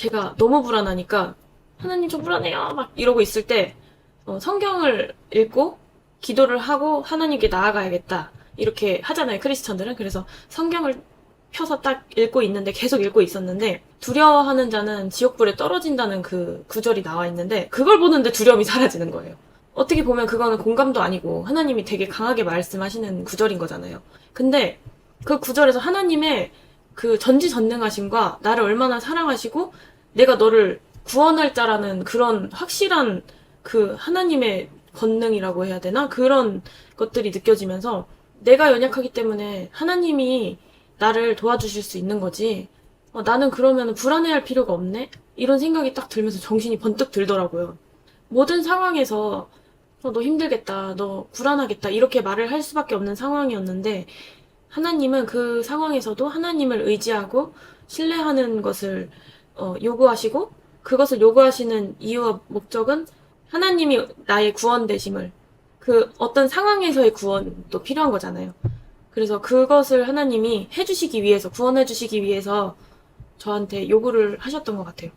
제가 너무 불안하니까 하나님 저 불안해요 막 이러고 있을 때 어, 성경을 읽고 기도를 하고 하나님께 나아가야겠다 이렇게 하잖아요 크리스천들은 그래서 성경을 펴서 딱 읽고 있는데 계속 읽고 있었는데 두려워하는 자는 지옥불에 떨어진다는 그 구절이 나와 있는데 그걸 보는데 두려움이 사라지는 거예요. 어떻게 보면 그거는 공감도 아니고 하나님이 되게 강하게 말씀하시는 구절인 거잖아요. 근데 그 구절에서 하나님의 그 전지전능하심과 나를 얼마나 사랑하시고 내가 너를 구원할 자라는 그런 확실한 그 하나님의 권능이라고 해야 되나? 그런 것들이 느껴지면서 내가 연약하기 때문에 하나님이 나를 도와주실 수 있는 거지. 어, 나는 그러면 불안해할 필요가 없네? 이런 생각이 딱 들면서 정신이 번뜩 들더라고요. 모든 상황에서 어, 너 힘들겠다, 너 불안하겠다, 이렇게 말을 할 수밖에 없는 상황이었는데, 하나님은 그 상황에서도 하나님을 의지하고 신뢰하는 것을 어, 요구하시고, 그것을 요구하시는 이유와 목적은 하나님이 나의 구원 되심을, 그 어떤 상황에서의 구원도 필요한 거잖아요. 그래서 그것을 하나님이 해주시기 위해서, 구원해주시기 위해서 저한테 요구를 하셨던 것 같아요.